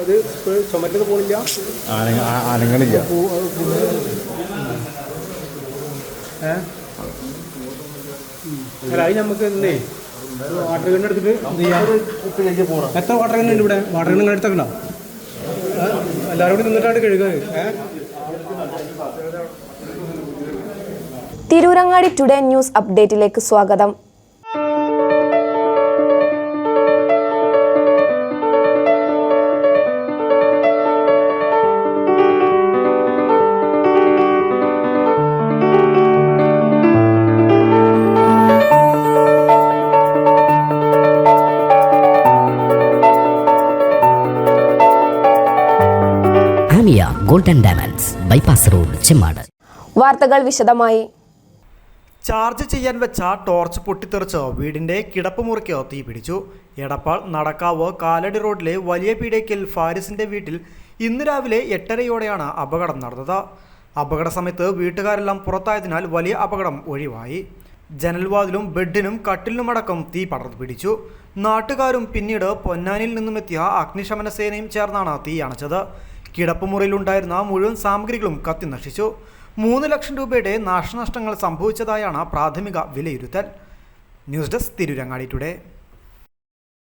അത് ചുമറ്റത് പോണില്ല. അനങ്ങണില്ല അല്ല അത് നമുക്ക് എന്തേ വാട്ടർ ഗണ്ണ് എടുത്തിട്ട് എന്ത് ചെയ്യാം. എത്ര വാട്ടർ ഗണ്ണ് ഉണ്ട് ഇവിടെ? വാട്ടർ ഗണ്ണ് നിങ്ങൾ എടുത്തേക്കണോ? എല്ലാവരും കൂടി നിന്നിട്ടാണ് കഴുകുക തിരൂരങ്ങാടി ടുഡേ ന്യൂസ് അപ്ഡേറ്റിലേക്ക് സ്വാഗതം. Amiya golden diamonds bypass road Chemmad. വാർത്തകൾ വിശദമായി. ചാർജ് ചെയ്യാൻ വെച്ച ടോർച്ച് പൊട്ടിത്തെറിച്ച് വീടിന്റെ കിടപ്പ് മുറിക്ക് തീ പിടിച്ചു. എടപ്പാൾ നടക്കാവ് കാലടി റോഡിലെ വലിയ പീഡയ്ക്കൽ ഫാരിസിന്റെ വീട്ടിൽ ഇന്ന് രാവിലെ എട്ടരയോടെയാണ് അപകടം നടന്നത്. അപകട സമയത്ത് വീട്ടുകാരെല്ലാം പുറത്തായതിനാൽ വലിയ അപകടം ഒഴിവായി. ജനൽവാതിലും ബെഡിനും കട്ടിലിനുമടക്കം തീ പടർന്നു പിടിച്ചു. നാട്ടുകാരും പിന്നീട് പൊന്നാനിയിൽ നിന്നുമെത്തിയ അഗ്നിശമന സേനയും ചേർന്നാണ് തീ അണച്ചത്. കിടപ്പുമുറിയിലുണ്ടായിരുന്ന മുഴുവൻ സാമഗ്രികളും കത്തി നശിച്ചു. മൂന്ന് ലക്ഷം രൂപയുടെ നാശനഷ്ടങ്ങൾ സംഭവിച്ചതായാണ് പ്രാഥമിക വിലയിരുത്തൽ. News desk Tirurangadi today.